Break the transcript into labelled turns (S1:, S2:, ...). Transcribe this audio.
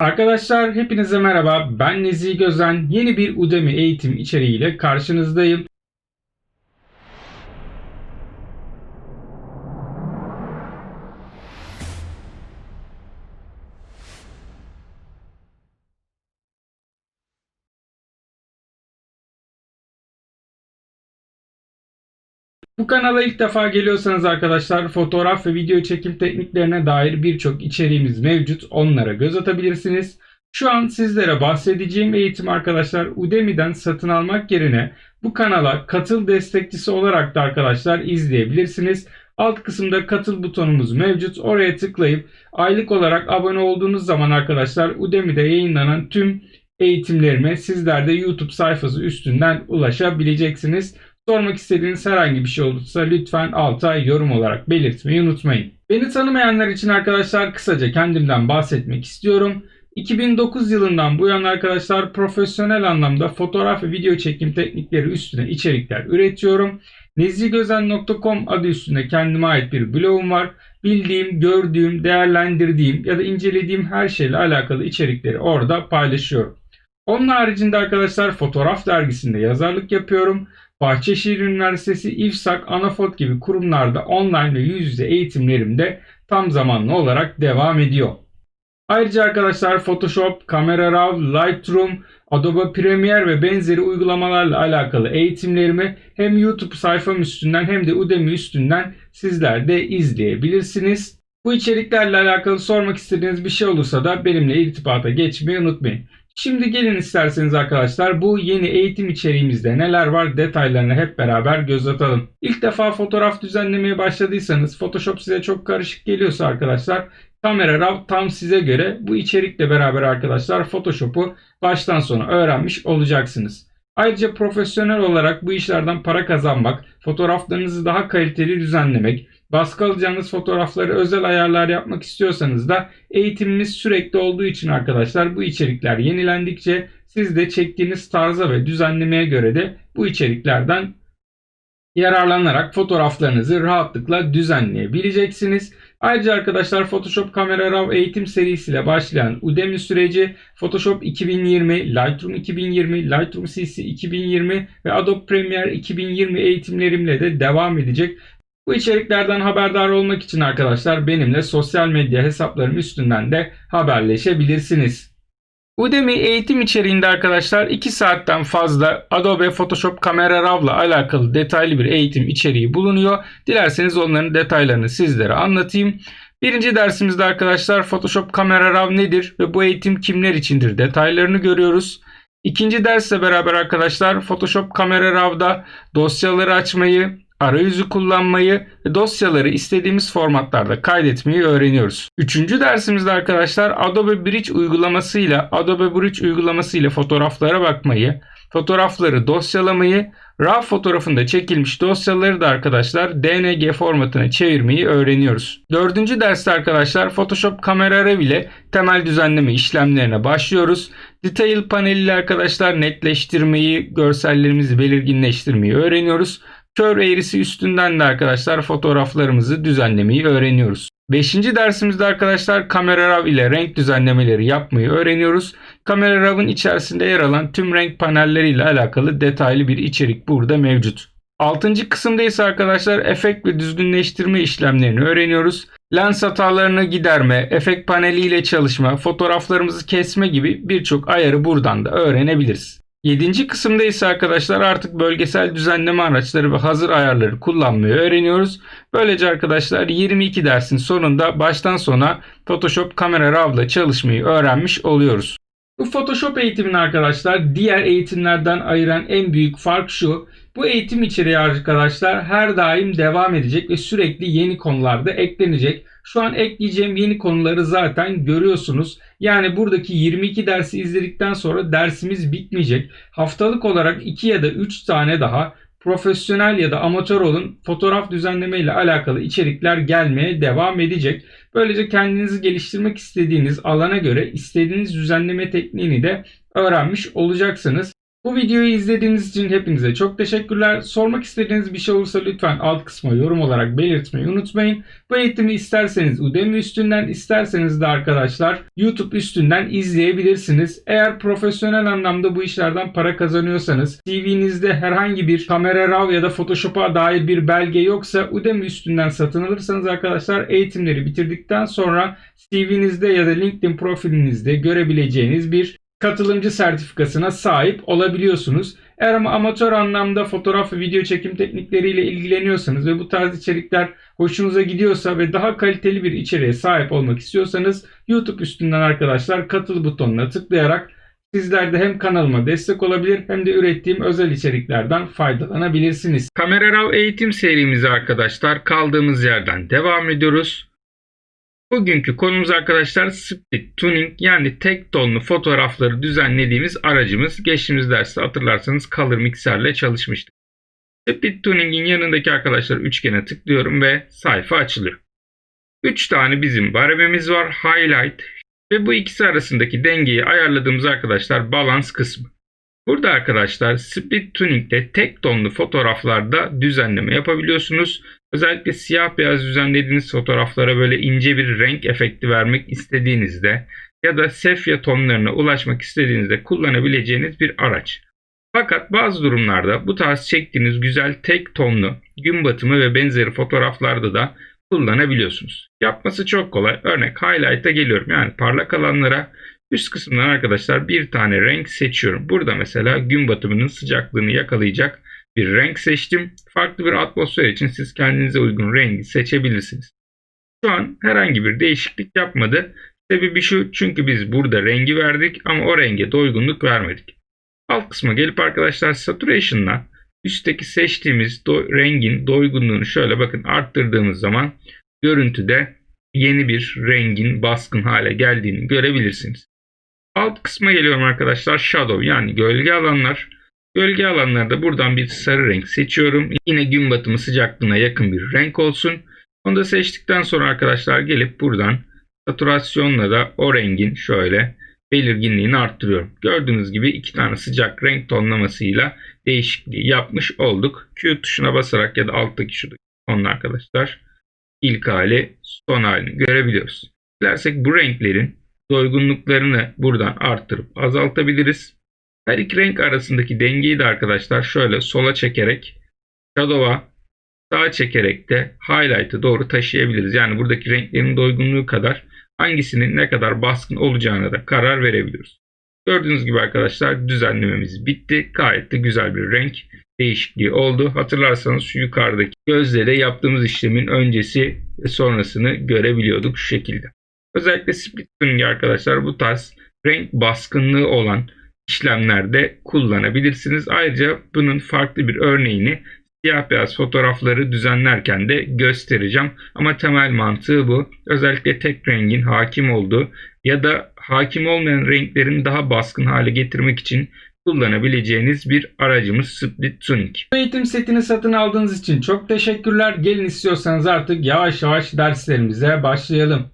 S1: Arkadaşlar hepinize merhaba. Ben Nezih Gözen. Yeni bir Udemy eğitim içeriğiyle karşınızdayım. Bu kanala ilk defa geliyorsanız arkadaşlar fotoğraf ve video çekim tekniklerine dair birçok içeriğimiz mevcut. Onlara göz atabilirsiniz. Şu an sizlere bahsedeceğim eğitim arkadaşlar Udemy'den satın almak yerine bu kanala katıl destekçisi olarak da arkadaşlar izleyebilirsiniz. Alt kısımda katıl butonumuz mevcut. Oraya tıklayıp aylık olarak abone olduğunuz zaman arkadaşlar Udemy'de yayınlanan tüm eğitimlerime sizler de YouTube sayfası üstünden ulaşabileceksiniz. Sormak istediğiniz herhangi bir şey olursa lütfen alta yorum olarak belirtmeyi unutmayın. Beni tanımayanlar için arkadaşlar kısaca kendimden bahsetmek istiyorum. 2009 yılından bu yana arkadaşlar profesyonel anlamda fotoğraf ve video çekim teknikleri üstüne içerikler üretiyorum. Nezigözen.com adı üstünde kendime ait bir blogum var. Bildiğim, gördüğüm, değerlendirdiğim ya da incelediğim her şeyle alakalı içerikleri orada paylaşıyorum. Onun haricinde arkadaşlar fotoğraf dergisinde yazarlık yapıyorum. Bahçeşehir Üniversitesi, İFSAK, Anafot gibi kurumlarda online ve yüz yüze eğitimlerim de tam zamanlı olarak devam ediyor. Ayrıca arkadaşlar Photoshop, Camera Raw, Lightroom, Adobe Premiere ve benzeri uygulamalarla alakalı eğitimlerimi hem YouTube sayfam üstünden hem de Udemy üstünden sizler de izleyebilirsiniz. Bu içeriklerle alakalı sormak istediğiniz bir şey olursa da benimle irtibata geçmeyi unutmayın. Şimdi gelin isterseniz arkadaşlar bu yeni eğitim içeriğimizde neler var detaylarına hep beraber göz atalım. İlk defa fotoğraf düzenlemeye başladıysanız Photoshop size çok karışık geliyorsa arkadaşlar Kamera Raw tam size göre bu içerikle beraber arkadaşlar Photoshop'u baştan sona öğrenmiş olacaksınız. Ayrıca profesyonel olarak bu işlerden para kazanmak, fotoğraflarınızı daha kaliteli düzenlemek, baskı alacağınız fotoğrafları özel ayarlar yapmak istiyorsanız da eğitimimiz sürekli olduğu için arkadaşlar bu içerikler yenilendikçe siz de çektiğiniz tarza ve düzenlemeye göre de bu içeriklerden yararlanarak fotoğraflarınızı rahatlıkla düzenleyebileceksiniz. Ayrıca arkadaşlar Photoshop Camera Raw eğitim serisiyle başlayan Udemy süreci Photoshop 2020, Lightroom 2020, Lightroom CC 2020 ve Adobe Premiere 2020 eğitimlerimle de devam edecek. Bu içeriklerden haberdar olmak için arkadaşlar benimle sosyal medya hesaplarım üstünden de haberleşebilirsiniz. Udemy eğitim içeriğinde arkadaşlar 2 saatten fazla Adobe Photoshop Camera Raw'la alakalı detaylı bir eğitim içeriği bulunuyor. Dilerseniz onların detaylarını sizlere anlatayım. Birinci dersimizde arkadaşlar Photoshop Camera Raw nedir ve bu eğitim kimler içindir detaylarını görüyoruz. İkinci dersle beraber arkadaşlar Photoshop Camera Raw'da dosyaları açmayı, arayüzü kullanmayı dosyaları istediğimiz formatlarda kaydetmeyi öğreniyoruz. Üçüncü dersimizde arkadaşlar Adobe Bridge uygulamasıyla Adobe Bridge uygulamasıyla fotoğraflara bakmayı, fotoğrafları dosyalamayı, RAW fotoğrafında çekilmiş dosyaları da arkadaşlar DNG formatına çevirmeyi öğreniyoruz. Dördüncü derste arkadaşlar Photoshop Camera Raw ile temel düzenleme işlemlerine başlıyoruz. Detail paneliyle arkadaşlar netleştirmeyi, görsellerimizi belirginleştirmeyi öğreniyoruz. Kör eğrisi üstünden de arkadaşlar fotoğraflarımızı düzenlemeyi öğreniyoruz. Beşinci dersimizde arkadaşlar Camera Raw ile renk düzenlemeleri yapmayı öğreniyoruz. Camera Raw'ın içerisinde yer alan tüm renk panelleriyle alakalı detaylı bir içerik burada mevcut. Altıncı kısımda ise arkadaşlar efekt ve düzgünleştirme işlemlerini öğreniyoruz. Lens hatalarını giderme, efekt paneliyle çalışma, fotoğraflarımızı kesme gibi birçok ayarı buradan da öğrenebiliriz. Yedinci kısımda ise arkadaşlar artık bölgesel düzenleme araçları ve hazır ayarları kullanmayı öğreniyoruz. Böylece arkadaşlar 22 dersin sonunda baştan sona Photoshop Camera Raw'la çalışmayı öğrenmiş oluyoruz. Bu Photoshop eğitimini arkadaşlar diğer eğitimlerden ayıran en büyük fark şu. Bu eğitim içeriği arkadaşlar her daim devam edecek ve sürekli yeni konularda eklenecek. Şu an ekleyeceğim yeni konuları zaten görüyorsunuz. Yani buradaki 22 dersi izledikten sonra dersimiz bitmeyecek. Haftalık olarak 2 ya da 3 tane daha profesyonel ya da amatör olun fotoğraf düzenleme ile alakalı içerikler gelmeye devam edecek. Böylece kendinizi geliştirmek istediğiniz alana göre istediğiniz düzenleme tekniğini de öğrenmiş olacaksınız. Bu videoyu izlediğiniz için hepinize çok teşekkürler. Sormak istediğiniz bir şey olursa lütfen alt kısma yorum olarak belirtmeyi unutmayın. Bu eğitimi isterseniz Udemy üstünden isterseniz de arkadaşlar YouTube üstünden izleyebilirsiniz. Eğer profesyonel anlamda bu işlerden para kazanıyorsanız CV'nizde herhangi bir Camera Raw ya da Photoshop'a dair bir belge yoksa Udemy üstünden satın alırsanız arkadaşlar eğitimleri bitirdikten sonra CV'nizde ya da LinkedIn profilinizde görebileceğiniz bir katılımcı sertifikasına sahip olabiliyorsunuz. Eğer ama amatör anlamda fotoğraf ve video çekim teknikleriyle ilgileniyorsanız ve bu tarz içerikler hoşunuza gidiyorsa ve daha kaliteli bir içeriğe sahip olmak istiyorsanız YouTube üstünden arkadaşlar katıl butonuna tıklayarak sizler de hem kanalıma destek olabilir hem de ürettiğim özel içeriklerden faydalanabilirsiniz. Kamera Raw eğitim serimize arkadaşlar kaldığımız yerden devam ediyoruz. Bugünkü konumuz arkadaşlar split tuning yani tek tonlu fotoğrafları düzenlediğimiz aracımız. Geçtiğimiz derste hatırlarsanız Color Mixer'le çalışmıştık. Split tuning'in yanındaki arkadaşlar üçgene tıklıyorum ve sayfa açılıyor. 3 tane bizim barememiz var. Highlight ve bu ikisi arasındaki dengeyi ayarladığımız arkadaşlar balans kısmı. Burada arkadaşlar split tuning'de tek tonlu fotoğraflarda düzenleme yapabiliyorsunuz. Özellikle siyah beyaz düzenlediğiniz fotoğraflara böyle ince bir renk efekti vermek istediğinizde ya da sefya tonlarına ulaşmak istediğinizde kullanabileceğiniz bir araç. Fakat bazı durumlarda bu tarz çektiğiniz güzel tek tonlu gün batımı ve benzeri fotoğraflarda da kullanabiliyorsunuz. Yapması çok kolay. Örnek highlight'a geliyorum. Yani parlak alanlara üst kısımdan arkadaşlar bir tane renk seçiyorum. Burada mesela gün batımının sıcaklığını yakalayacak bir renk seçtim. Farklı bir atmosfer için siz kendinize uygun rengi seçebilirsiniz. Şu an herhangi bir değişiklik yapmadı. Sebebi şu çünkü biz burada rengi verdik ama o renge doygunluk vermedik. Alt kısma gelip arkadaşlar saturation'la üstteki seçtiğimiz do- rengin doygunluğunu şöyle bakın arttırdığımız zaman görüntüde yeni bir rengin baskın hale geldiğini görebilirsiniz. Alt kısma geliyorum arkadaşlar shadow yani gölge alanlar. Gölge alanlarda buradan bir sarı renk seçiyorum. Yine gün batımı sıcaklığına yakın bir renk olsun. Onu da seçtikten sonra arkadaşlar gelip buradan saturasyonla da o rengin şöyle belirginliğini arttırıyorum. Gördüğünüz gibi iki tane sıcak renk tonlamasıyla değişikliği yapmış olduk. Q tuşuna basarak ya da alttaki şu tonla arkadaşlar ilk hali son halini görebiliyoruz. Dilersek bu renklerin doygunluklarını buradan arttırıp azaltabiliriz. Her iki renk arasındaki dengeyi de arkadaşlar şöyle sola çekerek shadow'a sağa çekerek de highlight'ı doğru taşıyabiliriz. Yani buradaki renklerin doygunluğu kadar hangisinin ne kadar baskın olacağına da karar verebiliyoruz. Gördüğünüz gibi arkadaşlar düzenlememiz bitti. Gayet de güzel bir renk değişikliği oldu. Hatırlarsanız şu yukarıdaki gözle de yaptığımız işlemin öncesi ve sonrasını görebiliyorduk şu şekilde. Özellikle split tuning arkadaşlar bu tarz renk baskınlığı olan işlemlerde kullanabilirsiniz. Ayrıca bunun farklı bir örneğini siyah beyaz fotoğrafları düzenlerken de göstereceğim. Ama temel mantığı bu. Özellikle tek rengin hakim olduğu ya da hakim olmayan renklerin daha baskın hale getirmek için kullanabileceğiniz bir aracımız Split Tuning. Bu eğitim setini satın aldığınız için çok teşekkürler. Gelin istiyorsanız artık yavaş yavaş derslerimize başlayalım.